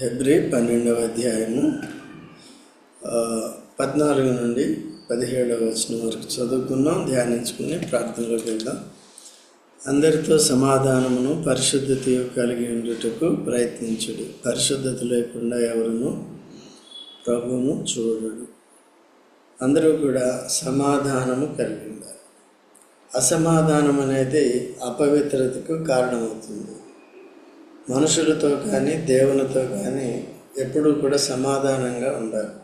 ఫిబ్రి పన్నెండవ అధ్యాయము పద్నాలుగు నుండి పదిహేడవ వచనం వరకు చదువుకున్నాం ధ్యానించుకుని ప్రార్థనలోకి వెళ్దాం. అందరితో సమాధానమును పరిశుద్ధతయు కలిగి ఉండుటకు ప్రయత్నించుడు. పరిశుద్ధత లేకుండా ఎవరును ప్రభువును చూడడు. అందరూ కూడా సమాధానము కలిగి ఉండాలి. అసమాధానం అనేది అపవిత్రతకు కారణమవుతుంది. మనుషులతో కానీ దేవునితో కానీ ఎప్పుడూ కూడా సమాధానంగా ఉండాలి.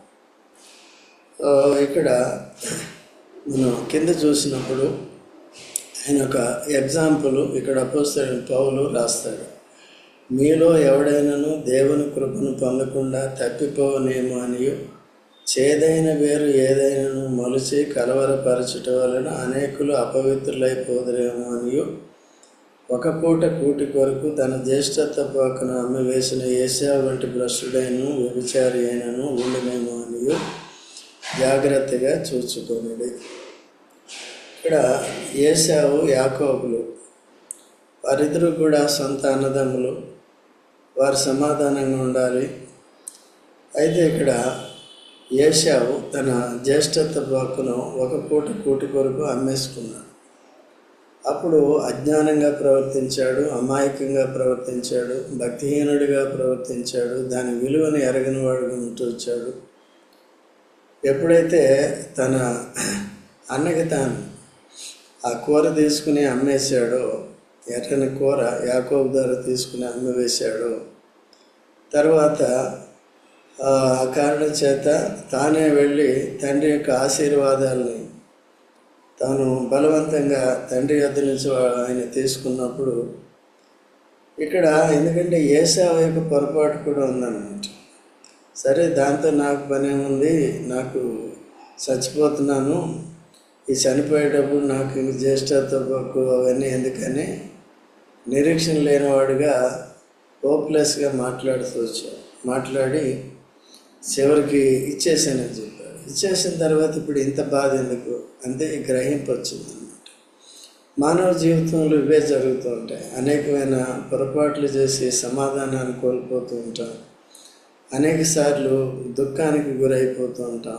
ఇక్కడ మనం కింద చూసినప్పుడు ఆయన ఒక ఎగ్జాంపుల్ ఇక్కడ అపోస్తలుడు పౌలు రాస్తాడు. మీలో ఎవడైనాను దేవుని కృపను పొందకుండా తప్పిపోవనేమో అని చేదైన వేరు ఏదైనాను మలిచి కలవరపరచుట వలన అనేకులు అపవిత్రులైపోదురేమో అని ఒక పూట కూటి కొరకు తన జ్యేష్ఠత్వ పక్కన అమ్మి వేసిన వంటి భ్రష్టుడైన వ్యభిచారి అయినను ఉండనేమో అని జాగ్రత్తగా చూచుకొనుడి. ఇక్కడ ఏసావు యాకోబులు వారిద్దరూ కూడా సొంత అన్నదమ్ములు వారు సమాధానంగా ఉండాలి. అయితే ఇక్కడ ఏషావు తన జ్యేష్ఠత్వ పక్కను ఒక పూట కూటి కొరకు అమ్మేసుకున్నాడు. అప్పుడు అజ్ఞానంగా ప్రవర్తించాడు అమాయకంగా ప్రవర్తించాడు భక్తిహీనుడిగా ప్రవర్తించాడు దాని విలువను ఎరగని వాడుగా ఉంటూ వచ్చాడు. ఎప్పుడైతే తన అన్నకి తాను ఆ కూర తీసుకుని అమ్మేశాడో ఎర్రని కూర యాకోబు ద్వారా తీసుకుని అమ్మివేశాడో తర్వాత ఆ కారణం చేత తానే వెళ్ళి తండ్రి యొక్క ఆశీర్వాదాలని తాను బలవంతంగా తండ్రి వద్ద నుంచి ఆయన తీసుకున్నప్పుడు ఇక్కడ ఎందుకంటే ఏసా యొక్క పొరపాటు కూడా ఉందన్నమాట. సరే దాంతో నాకు పనేముంది ఉంది నాకు చచ్చిపోతున్నాను. ఈ చనిపోయేటప్పుడు నాకు ఇంక జ్యేష్ఠత్వకు అవన్నీ ఎందుకని నిరీక్షణ లేనివాడుగా హోప్లెస్గా మాట్లాడుతూ వచ్చాను మాట్లాడి చివరికి ఇచ్చేసానని చెప్పాను ఇచ్చేసిన తర్వాత ఇప్పుడు ఇంత బాధ ఎందుకు? అంతే గ్రహింపు వచ్చిందన్నమాట మానవ జీవితంలో ఇవే జరుగుతూ ఉంటాయి. అనేకమైన పొరపాట్లు చేసి సమాధానాన్ని కోల్పోతూ ఉంటాం. అనేక సార్లు దుఃఖానికి గురైపోతూ ఉంటాం.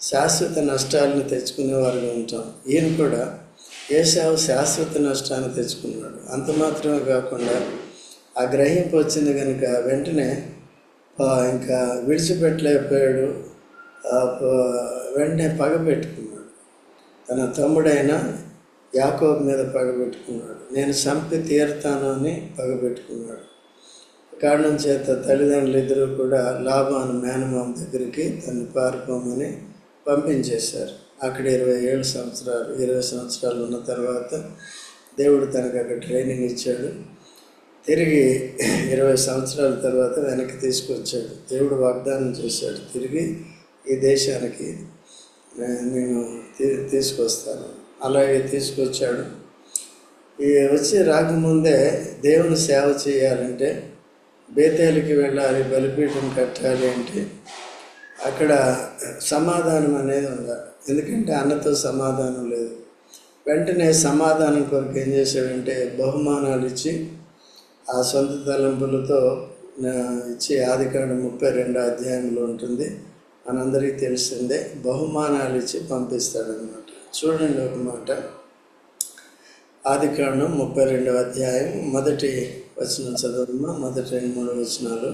శాశ్వత నష్టాలను తెచ్చుకునేవారుగా ఉంటాం. ఈయన కూడా ఏసావు శాశ్వత నష్టాన్ని తెచ్చుకున్నాడు. అంత మాత్రమే కాకుండా ఆ గ్రహింపు వచ్చింది కనుక వెంటనే ఇంకా విడిచిపెట్టలేకపోయాడు. వెంటనే పగ పెట్టుకున్నాడు తన తమ్ముడైన యాకోబ్ మీద పగ పెట్టుకున్నాడు నేను చంపి తీరుతాను అని పగ పెట్టుకున్నాడు కారణం చేత తల్లిదండ్రులు ఇద్దరు కూడా లాభాను మేనమామ దగ్గరికి తను పారిపోమని పంపించేశారు. అక్కడ ఇరవై ఏడు సంవత్సరాలు ఇరవై సంవత్సరాలు ఉన్న తర్వాత దేవుడు తనకు అక్కడ ట్రైనింగ్ ఇచ్చాడు. తిరిగి ఇరవై సంవత్సరాల తర్వాత వెనక్కి తీసుకొచ్చాడు. దేవుడు వాగ్దానం చేశాడు. తిరిగి ఈ దేశానికి నేను తీ- తీసుకొస్తాను. అలాగే తీసుకొచ్చాడు. ఈ వచ్చి రాకముందే దేవుని సేవ చేయాలంటే బేతేలకి వెళ్ళాలి బలిపీఠం కట్టాలి అంటే అక్కడ సమాధానం అనేది ఉండాలి ఎందుకంటే అన్నతో సమాధానం లేదు. వెంటనే సమాధానం కొరకు ఏం చేశాడంటే బహుమానాలు ఇచ్చి ఆ సొంత తలంపులతో ఇచ్చి ఆదికాండ ముప్పై రెండో అధ్యాయంలో ఉంటుంది. మనందరికీ తెలిసిందే బహుమానాలు ఇచ్చి పంపిస్తాడనమాట చూడండి ఒక మాట. ఆదికాండం ముప్పై రెండవ అధ్యాయం మొదటి వచనం చదవమ్మా మొదటి రెండు మూడు వచనాలు.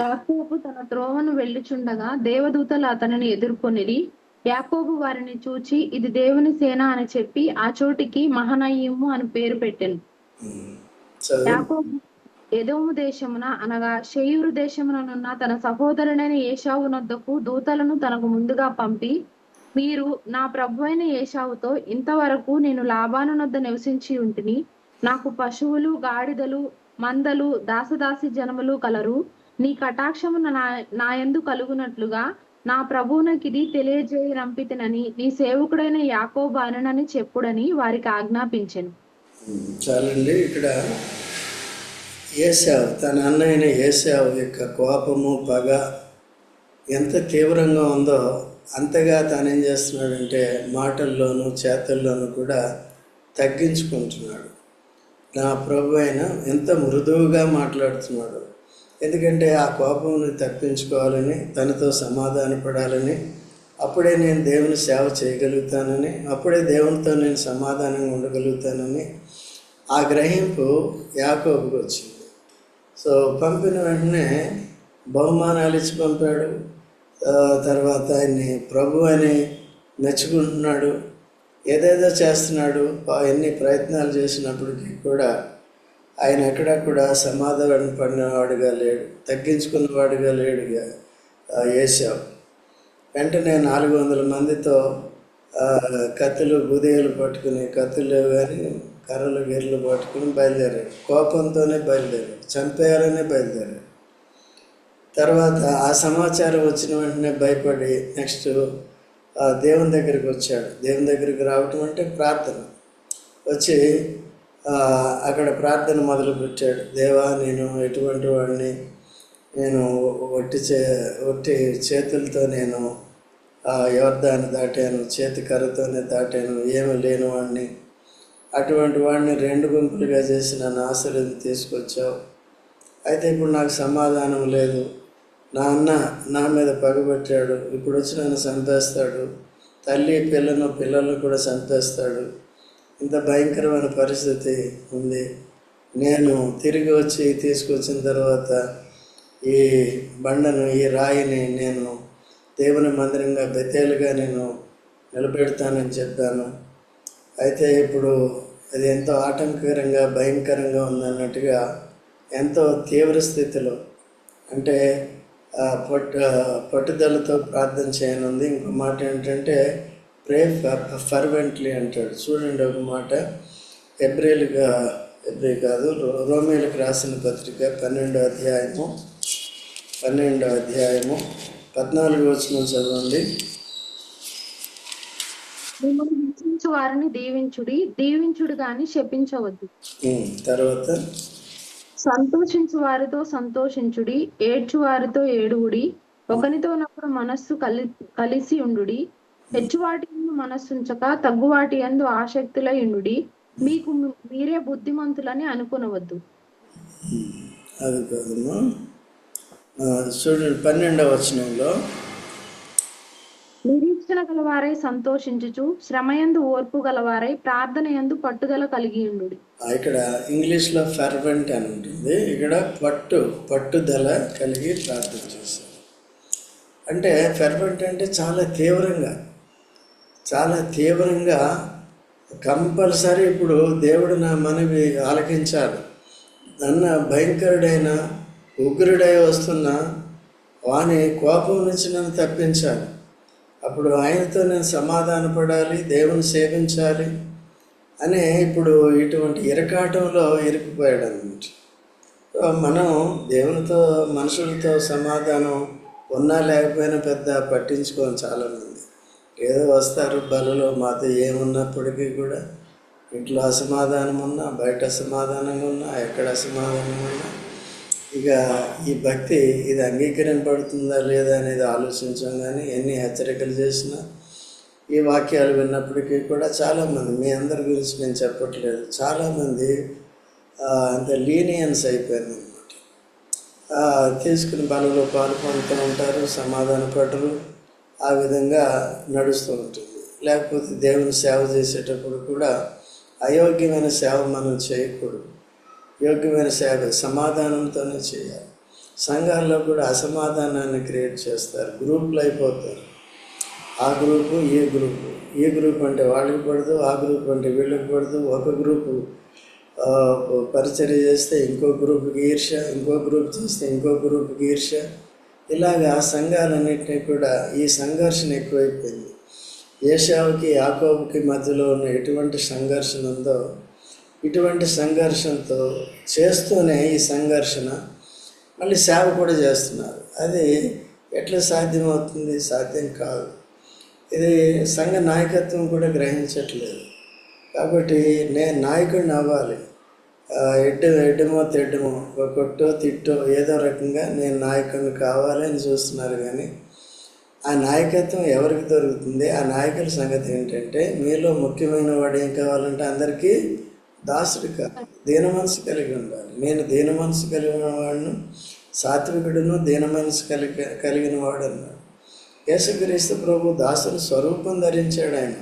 యాకోబు తన త్రోవను వెళ్ళుచుండగా దేవదూతలు అతనిని ఎదుర్కొనిరి. యాకోబు వారిని చూచి ఇది దేవుని సేన అని చెప్పి ఆ చోటికి మహనయీము అని పేరు పెట్టెను. యాకోబు ఎదోము దేశమున అనగా షేయూరు దేశముననున్న తన సహోదరుడైన ఏషావు నొద్దకు దూతలను తనకు ముందుగా పంపి మీరు నా ప్రభు అయిన ఏషావుతో ఇంతవరకు నేను లాభాను నొద్ద నివసించి ఉంటిని నాకు పశువులు గాడిదలు మందలు దాసదాసి జనములు కలరు. నీ కటాక్షము నా నాయందు కలుగునట్లుగా నా ప్రభువునకిది తెలియజేయి రంపితినని నీ సేవకుడైన యాకో అననని చెప్పుడని వారికి ఆజ్ఞాపించను. చాలండి ఇక్కడ ఏసావు తన అన్నయ్యన ఏసావు యొక్క కోపము పగ ఎంత తీవ్రంగా ఉందో అంతగా తాను ఏం చేస్తున్నాడంటే మాటల్లోనూ చేతల్లోనూ కూడా తగ్గించుకుంటున్నాడు. నా ప్రభు అయిన ఎంత మృదువుగా మాట్లాడుతున్నాడు. ఎందుకంటే ఆ కోపంని తప్పించుకోవాలని తనతో సమాధానపడాలని అప్పుడే నేను దేవుని సేవ చేయగలుగుతానని అప్పుడే దేవునితో నేను సమాధానంగా ఉండగలుగుతానని ఆ గ్రహింపు యాకోబుకి వచ్చింది. సో పంపిన వెంటనే బహుమానాలు ఇచ్చి పంపాడు. తర్వాత ఆయన్ని ప్రభు అని మెచ్చుకుంటున్నాడు. ఏదేదో చేస్తున్నాడు. ఎన్ని ప్రయత్నాలు చేసినప్పటికీ కూడా ఆయన ఎక్కడా కూడా సమాధానం పడినవాడుగా లేడు. తగ్గించుకున్నవాడుగా లేడుగా వేసావు వెంటనే నాలుగు వందల మందితో కత్తులు బుదేలు పట్టుకుని కత్తులు కానీ కర్రలు గిర్రలు పట్టుకుని బయలుదేరాడు కోపంతోనే బయలుదేరాడు చంపేయాలనే బయలుదేరాడు తర్వాత ఆ సమాచారం వచ్చిన వెంటనే భయపడి నెక్స్ట్ దేవుని దగ్గరికి వచ్చాడు. దేవుని దగ్గరికి రావటం అంటే ప్రార్థన. వచ్చి అక్కడ ప్రార్థన మొదలుపెట్టాడు. దేవా నేను ఎటువంటి వాడిని నేను ఒట్టి చే ఒట్టి చేతులతో నేను ఎవరిదాన్ని దాటాను చేతి కర్రతోనే దాటాను ఏమి లేని వాడిని అటువంటి వాడిని రెండు గుంపులుగా చేసి నన్ను ఆశ్రయం తీసుకొచ్చావు? అయితే ఇప్పుడు నాకు సమాధానం లేదు. నా అన్న నా మీద పగబట్టాడు ఇప్పుడు వచ్చి నన్ను చంపేస్తాడు తల్లి పిల్లను పిల్లలను కూడా చంపేస్తాడు ఇంత భయంకరమైన పరిస్థితి ఉంది. నేను తిరిగి వచ్చి తీసుకొచ్చిన తర్వాత ఈ బండను ఈ రాయిని నేను దేవుని మందిరంగా బెతేలుగా నేను నిలబెడతానని చెప్పాను. అయితే ఇప్పుడు అది ఎంతో ఆటంకకరంగా భయంకరంగా ఉందన్నట్టుగా ఎంతో తీవ్ర స్థితిలో అంటే పట్టు పట్టుదలతో ప్రార్థన చేయనుంది. ఇంకో మాట ఏంటంటే ప్రే ఫర్వెంట్లీ అంటాడు. చూడండి ఒక మాట. ఎబ్రిల్గా ఎబ్రి కాదు రో- రాసిన పత్రిక పన్నెండో అధ్యాయము పన్నెండో అధ్యాయము పద్నాలుగు వచ్చిన చదవండి. వారిని దీవించుడి దీవించుడు గాని శపించవద్దు. తర్వాత? సంతోషించు వారితో సంతోషించుడి ఏడ్చు వారితో ఏడువుడి ఒకనితోనప్పుడు మనస్సు కలి కలిసి ఉండుడి హెచ్చువాటి ఎందు మనస్సుంచక తగ్గువాటి ఎందు ఆసక్తులై ఉండుడి మీకు మీరే బుద్ధిమంతులని అనుకునవద్దు. అది కాదమ్మా. చూడండి పన్నెండవ వచనంలో నిరీక్షణ గలవారై సంతోషించుచు శ్రమయందు ఓర్పు గలవారై ప్రార్థన యందు పట్టుదల కలిగి ఉండు ఇక్కడ ఇక్కడ ఇంగ్లీష్లో ఫెర్వెంట్ అని ఉంటుంది. ఇక్కడ పట్టు పట్టుదల కలిగి ప్రార్థన చేశారు. అంటే ఫెర్వెంట్ అంటే చాలా తీవ్రంగా చాలా తీవ్రంగా కంపల్సరీ ఇప్పుడు దేవుడు నా మనవి ఆలకించాడు. నన్న భయంకరుడైన ఉగ్రుడై వస్తున్న వాని కోపం నుంచి నన్ను తప్పించాడు. అప్పుడు ఆయనతో నేను సమాధానపడాలి దేవుని సేవించాలి అనే ఇప్పుడు ఇటువంటి ఇరకాటంలో ఇరుక్కుపోయాడు అనమాట మనం దేవునితో మనుషులతో సమాధానం ఉన్నా లేకపోయినా పెద్ద పట్టించుకోని చాలామంది. ఏదో వస్తారు బలలో మాతో ఏమున్నప్పటికీ కూడా ఇంట్లో అసమాధానం ఉన్నా బయట అసమాధానంగా ఉన్నా ఎక్కడ అసమాధానం ఉన్నా ఇక ఈ భక్తి ఇది అంగీకరింపబడుతుందా లేదా అనేది ఆలోచించడం కానీ ఎన్ని హెచ్చరికలు చేసినా ఈ వాక్యాలు విన్నప్పటికీ కూడా చాలామంది మీ అందరి గురించి నేను చెప్పట్లేదు చాలామంది అంత లీనియన్స్ అయిపోయింది అనమాట తీసుకుని పనులు పాల్పొందుతూ ఉంటారు సమాధాన పడరు ఆ విధంగా నడుస్తూ ఉంటుంది. లేకపోతే దేవుని సేవ చేసేటప్పుడు కూడా అయోగ్యమైన సేవ మనం చేయకూడదు. యోగ్యమైన సేవ సమాధానంతోనే చేయాలి. సంఘాల్లో కూడా అసమాధానాన్ని క్రియేట్ చేస్తారు. గ్రూపులు అయిపోతారు. ఆ గ్రూపు ఈ గ్రూపు. ఈ గ్రూప్ అంటే వాళ్ళకి పడదు ఆ గ్రూప్ అంటే వీళ్ళకి పడదు. ఒక గ్రూపు ఆ, పరిచర్య చేస్తే ఇంకో గ్రూప్కి ఈర్ష ఇంకో గ్రూప్ చేస్తే ఇంకో గ్రూప్కి ఈర్ష. ఇలాగా సంఘాలన్నింటినీ కూడా ఈ సంఘర్షణ ఎక్కువైపోయింది. ఏషావుకి యాకోబుకి మధ్యలో ఉన్న ఎటువంటి సంఘర్షణ ఉందో ఇటువంటి సంఘర్షణతో చేస్తూనే ఈ సంఘర్షణ మళ్ళీ సేవ కూడా చేస్తున్నారు. అది ఎట్లా సాధ్యమవుతుంది? సాధ్యం కాదు. ఇది సంఘ నాయకత్వం కూడా గ్రహించట్లేదు. కాబట్టి నేను నాయకుడిని అవ్వాలి. ఆ, ఎడ్డు ఎడ్డమో తిడ్డమో ఒక కొట్టో తిట్టో ఏదో రకంగా నేను నాయకుడిని కావాలి అని చూస్తున్నారు కానీ ఆ నాయకత్వం ఎవరికి దొరుకుతుంది? ఆ నాయకుల సంగతి ఏంటంటే మీలో ముఖ్యమైన వాడు ఏం కావాలంటే అందరికీ దాసుడు కాదు దీన మనసు కలిగి ఉండాలి. నేను దీన మనసు కలిగిన వాడును సాత్వికుడును దీన మనసు కలిగి కలిగిన వాడు అన్నాడు యేసుక్రీస్తు ప్రభు దాసుని స్వరూపం ధరించాడు ఆయన.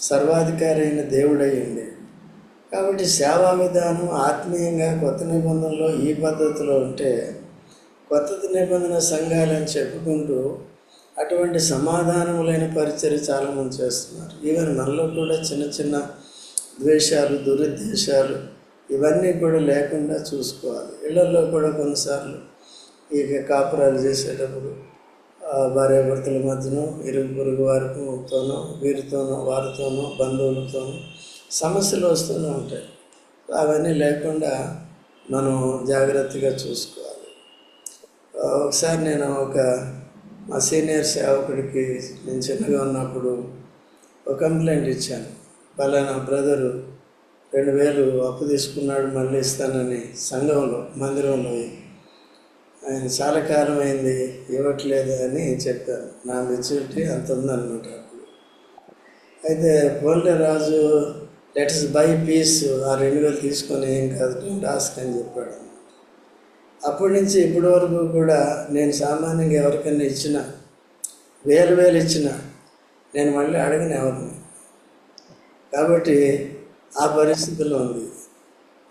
సర్వాధికారి అయిన దేవుడయ్యండి కాబట్టి సేవా విధానం ఆత్మీయంగా కొత్త నిబంధనలో ఈ పద్ధతిలో ఉంటే కొత్త నిబంధన సంఘాలని చెప్పుకుంటూ అటువంటి సమాధానములైన పరిచయం చాలామంది చేస్తున్నారు. ఈవెన్ మనలో కూడా చిన్న చిన్న ద్వేషాలు దురుద్దేశాలు ఇవన్నీ కూడా లేకుండా చూసుకోవాలి. ఇళ్ళలో కూడా కొన్నిసార్లు ఇక కాపురాలు చేసేటప్పుడు భార్యాభర్తల మధ్యన ఇరుగు పొరుగు వారితోనో వీరితోనో వారితోనో బంధువులతోనో సమస్యలు వస్తూనే ఉంటాయి. అవన్నీ లేకుండా మనం జాగ్రత్తగా చూసుకోవాలి. ఒకసారి నేను ఒక మా సీనియర్ సేవకుడికి నేను చిన్నగా ఉన్నప్పుడు ఒక కంప్లైంట్ ఇచ్చాను. పలానా బ్రదరు రెండు వేలు అప్పు తీసుకున్నాడు మళ్ళీ ఇస్తానని సంఘంలో మందిరంలో ఆయన చాలా కాలం అయింది ఇవ్వట్లేదు అని చెప్పాను నా మెచ్యూరిటీ అంత ఉందన్నమాట. అయితే పోన్లే రాజు లెట్స్ బై పీస్ ఆ రెండు వేలు తీసుకొని ఏం కాదు టాస్క్ అని చెప్పాడు. అప్పటి నుంచి ఇప్పటి వరకు కూడా నేను సామాన్యంగా ఎవరికైనా ఇచ్చిన వేలు వేలు ఇచ్చిన నేను మళ్ళీ అడగను ఎవరిని. కాబట్టి ఆ పరిస్థితిలో ఉంది.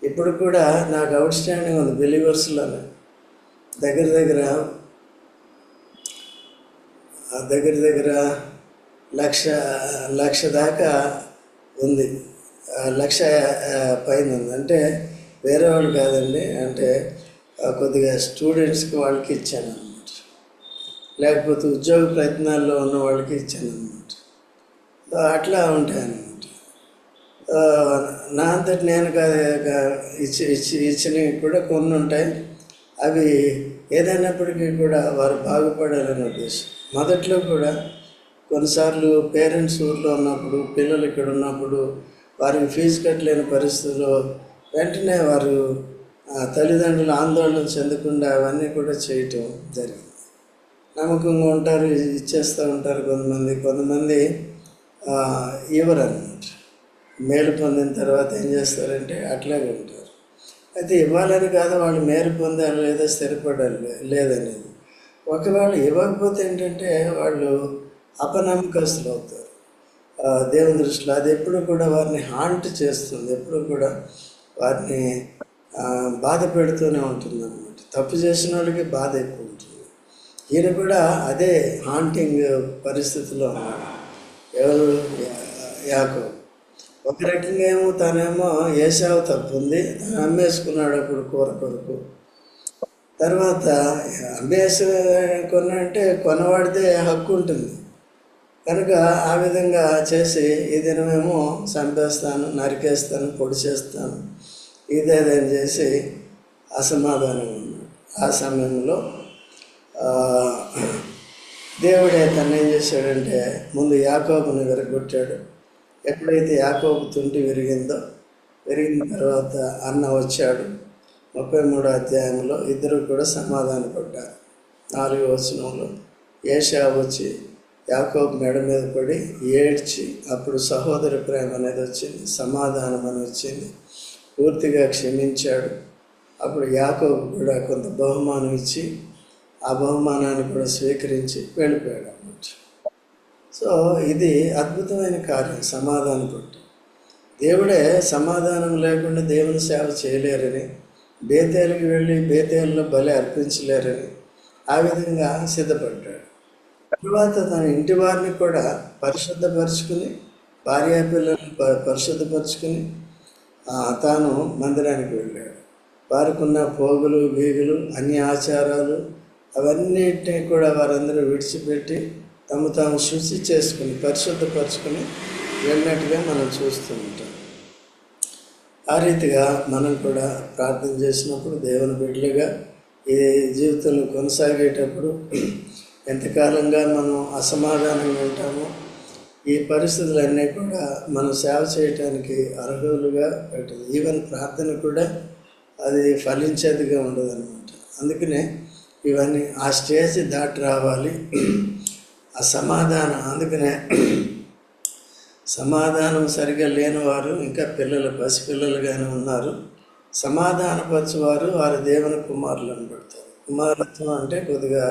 ఇప్పుడు కూడా నాకు అవుట్ స్టాండింగ్ ఉంది బిలీవర్స్లో దగ్గర దగ్గర దగ్గర దగ్గర లక్ష లక్ష దాకా ఉంది. లక్ష పైన ఉంది. అంటే వేరే వాళ్ళు కాదండి. అంటే కొద్దిగా స్టూడెంట్స్కి వాళ్ళకి ఇచ్చాను అనమాట లేకపోతే ఉద్యోగ ప్రయత్నాల్లో ఉన్న వాళ్ళకి ఇచ్చాను అనమాట అట్లా ఉంటాయి నా అంతటి నేను ఇచ్చి ఇచ్చి ఇచ్చినవి కూడా కొన్ని ఉంటాయి. అవి ఏదైనప్పటికీ కూడా వారు బాగుపడాలనే ఉద్దేశం. మొదట్లో కూడా కొన్నిసార్లు పేరెంట్స్ ఊర్లో ఉన్నప్పుడు పిల్లలు ఇక్కడ ఉన్నప్పుడు వారికి ఫీజు కట్టలేని పరిస్థితుల్లో వెంటనే వారు తల్లిదండ్రులు ఆందోళన చెందకుండా అవన్నీ కూడా చేయటం జరిగింది. నమ్మకంగా ఉంటారు ఇచ్చేస్తూ ఉంటారు కొంతమంది. కొంతమంది ఇవ్వరు అన్నమాట మేలు పొందిన తర్వాత ఏం చేస్తారంటే అట్లాగే ఉంటారు. అయితే ఇవ్వాలని కాదు వాళ్ళు మేలు పొందాలి లేదా స్థిరపడాలి లేదనేది. ఒకవేళ ఇవ్వకపోతే ఏంటంటే వాళ్ళు అపనమ్మకస్తులు అవుతారు. దేవుని దృష్టిలో అది ఎప్పుడు కూడా వారిని హాంట్ చేస్తుంది. ఎప్పుడు కూడా వారిని బాధ పెడుతూనే ఉంటుంది అనమాట తప్పు చేసిన వాళ్ళకి బాధ ఎక్కువ ఉంటుంది. ఈయన కూడా అదే హాంటింగ్ పరిస్థితిలో ఉన్నాడు. ఎవరు? యాకో ఒక రకంగా ఏమో తనేమో ఏసావు తప్పు ఉంది తను అమ్మేసుకున్నాడు అప్పుడు కూర కొరకు తర్వాత అమ్మేసుకున్నంటే కొనవాడితే హక్కు ఉంటుంది. కనుక ఆ విధంగా చేసి ఈ దినమేమో చంపేస్తాను నరికేస్తాను పొడి చేస్తాను. ఇదేదని చేసి అసమాధానం ఉన్నాడు ఆ సమయంలో దేవుడే తను ఏం చేశాడంటే ముందు యాకోబుని విరగొట్టాడు. ఎప్పుడైతే యాకోబు తుంటి విరిగిందో విరిగిన తర్వాత అన్న వచ్చాడు. ముప్పై మూడో అధ్యాయంలో ఇద్దరు కూడా సమాధానపడ్డారు నాలుగో వచనంలో ఏషా వచ్చి యాకోబు మెడ మీద పడి ఏడ్చి అప్పుడు సహోదర ప్రేమ అనేది వచ్చింది సమాధానం అని వచ్చింది. పూర్తిగా క్షమించాడు. అప్పుడు యాకోబ్ కూడా కొంత బహుమానం ఇచ్చి ఆ బహుమానాన్ని కూడా స్వీకరించి వెళ్ళిపోయాడు. సో ఇది అద్భుతమైన కార్యం సమాధానం పట్టు దేవుడే సమాధానం లేకుండా దేవుని సేవ చేయలేరని బేతేలకు వెళ్ళి బేతేలలో బలి అర్పించలేరని ఆ విధంగా సిద్ధపడ్డాడు. తర్వాత తన ఇంటి వారిని కూడా పరిశుద్ధపరుచుకుని భార్యా పిల్లల్ని ప- పరిశుద్ధపరుచుకుని తాను మందిరానికి వెళ్ళాడు. వారికున్న పోగులు వీగులు అన్ని ఆచారాలు అవన్నిటిని కూడా వారందరూ విడిచిపెట్టి తమ తాము శుచి చేసుకుని పరిశుద్ధపరచుకుని వెళ్ళినట్టుగా మనం చూస్తూ ఉంటాం. ఆ రీతిగా మనం కూడా ప్రార్థన చేసినప్పుడు దేవుని బిడ్డలుగా ఈ జీవితంలో కొనసాగేటప్పుడు ఎంతకాలంగా మనం అసమాధానంగా ఉంటామో ఈ పరిస్థితులన్నీ కూడా మనం సేవ చేయటానికి అర్హులుగా పెట్టదు ఈవెన్ ప్రార్థన కూడా అది ఫలించేదిగా ఉండదు అనమాట అందుకనే ఇవన్నీ ఆ స్టేజ్ దాటి రావాలి. ఆ సమాధానం అందుకనే సమాధానం సరిగా లేనివారు ఇంకా పిల్లలు పసిపిల్లలుగానే ఉన్నారు. సమాధానపరచువారు వారి దేవుని కుమారులు అనబడతారు. కుమారత్వం అంటే కొద్దిగా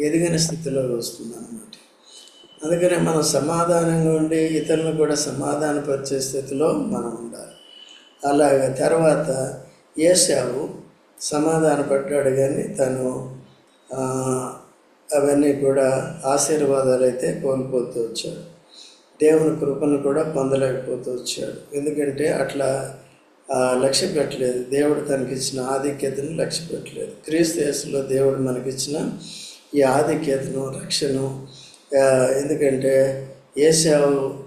ఎదిగిన స్థితిలో వస్తుంది అన్నమాట అందుకనే మనం సమాధానంగా ఉండి ఇతరులను కూడా సమాధానపరిచే స్థితిలో మనం ఉండాలి. అలాగే తర్వాత ఏసావు సమాధానపడ్డాడు కానీ తను అవన్నీ కూడా ఆశీర్వాదాలు అయితే కోల్పోతూ వచ్చాడు. దేవుని కృపను కూడా పొందలేకపోతూ వచ్చాడు. ఎందుకంటే అట్లా లక్ష్య పెట్టలేదు. దేవుడు తనకిచ్చిన ఆధిక్యతను లక్ష్య పెట్టలేదు. క్రీస్తు యేసులో దేవుడు మనకిచ్చిన ఈ ఆధిక్యతను రక్షను ఎందుకంటే ఏసావు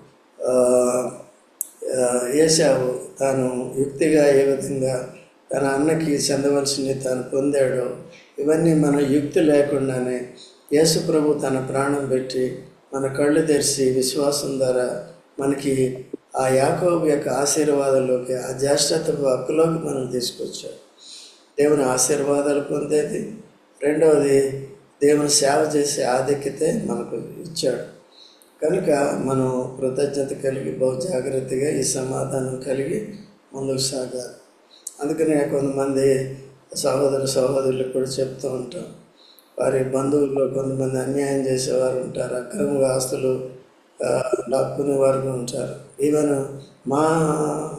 ఏసావు తాను యుక్తిగా ఏ విధంగా తన అన్నకి చెందవలసింది తాను పొందాడో ఇవన్నీ మన యుక్తి లేకుండానే యేసుప్రభు తన ప్రాణం పెట్టి మన కళ్ళు తెరిచి విశ్వాసం ద్వారా మనకి ఆ యాకోబు యొక్క ఆశీర్వాదంలోకి ఆ జ్యేష్ఠత్వ హక్కులోకి మనం తీసుకొచ్చాడు. దేవుని ఆశీర్వాదాలు పొందేది. రెండవది దేవుని సేవ చేసే ఆధిక్యతే మనకు ఇచ్చాడు. కనుక మనం కృతజ్ఞత కలిగి బహు జాగ్రత్తగా ఈ సమాధానం కలిగి ముందుకు సాగాలి. అందుకనే కొంతమంది సహోదర సహోదరులకు కూడా చెప్తూ ఉంటాం. వారి బంధువుల్లో కొంతమంది అన్యాయం చేసేవారు ఉంటారు. అక్రమంగా ఆస్తులు లాక్కునే వారు ఉంటారు ఈవెన్ మా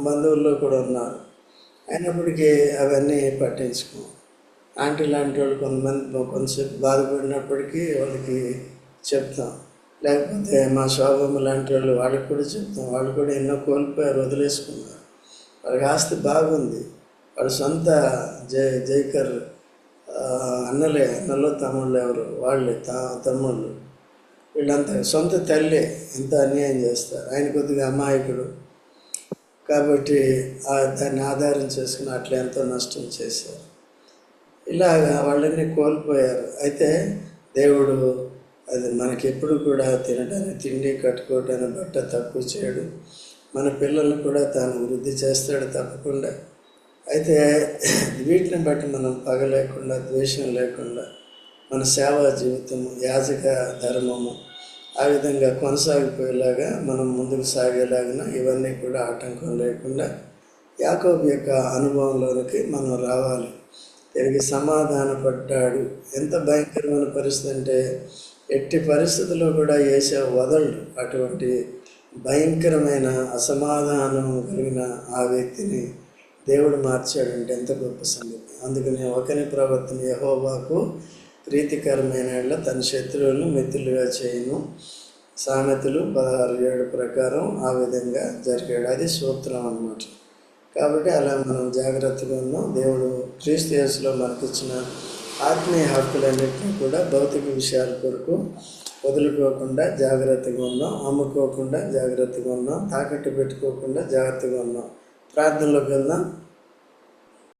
బంధువుల్లో కూడా ఉన్నారు. అయినప్పటికీ అవన్నీ పట్టించుకోం. ఆంటీ లాంటి వాళ్ళు కొంతమంది కొంతసేపు బాధపడినప్పటికీ వాళ్ళకి చెప్తాం. లేకపోతే మా శోభమ్మ లాంటి వాళ్ళు వాళ్ళకి కూడా చెప్తాం. వాళ్ళు కూడా ఎన్నో కోల్పోయారు వదిలేసుకున్నారు. వాళ్ళకి ఆస్తి బాగుంది. వాళ్ళ సొంత జై జైకర్ అన్నలే అన్నలు తమ్ముళ్ళు ఎవరు? వాళ్ళే తా తమ్ముళ్ళు. వీళ్ళంతా సొంత తల్లి ఎంత అన్యాయం చేస్తారు. ఆయన కొద్దిగా అమాయకుడు. కాబట్టి ఆ దాన్ని ఆధారం చేసుకుని అట్లా ఎంతో నష్టం చేశారు. ఇలాగా వాళ్ళని కోల్పోయారు. అయితే దేవుడు అది మనకి ఎప్పుడు కూడా తినడానికి తిండి కట్టుకోవడానికి బట్ట తక్కువ చేయడు. మన పిల్లల్ని కూడా తాను వృద్ధి చేస్తాడు తప్పకుండా. అయితే వీటిని బట్టి మనం పగ లేకుండా ద్వేషం లేకుండా మన సేవా జీవితము యాజక ధర్మము ఆ విధంగా కొనసాగిపోయేలాగా మనం ముందుకు సాగేలాగిన ఇవన్నీ కూడా ఆటంకం లేకుండా యాకోబు యొక్క అనుభవంలోనికి మనం రావాలి. తిరిగి సమాధానపడ్డాడు. ఎంత భయంకరమైన పరిస్థితి అంటే ఎట్టి పరిస్థితుల్లో కూడా వేసే వదలడు. అటువంటి భయంకరమైన అసమాధానం కలిగిన ఆ వ్యక్తిని దేవుడు మార్చాడంటే ఎంత గొప్ప సంగతి. అందుకని ఒకని ప్రవర్తన యహోబాకు ప్రీతికరమైన తన శత్రువులను మిత్రులుగా చేయను. సామెతలు పదహారు ఏడు ప్రకారం ఆ విధంగా జరిగాడు. అది సూత్రం అన్నమాట. కాబట్టి అలా మనం జాగ్రత్తగా ఉన్నాం. దేవుడు క్రీస్తు యేసులో మనకిచ్చిన ఆత్మీయ హక్కులన్నింటినీ కూడా భౌతిక విషయాల కొరకు వదులుకోకుండా జాగ్రత్తగా ఉన్నాం. అమ్ముకోకుండా జాగ్రత్తగా ఉన్నాం. తాకట్టు పెట్టుకోకుండా జాగ్రత్తగా ఉన్నాం. ప్రార్థనలోకి వెళ్దాం.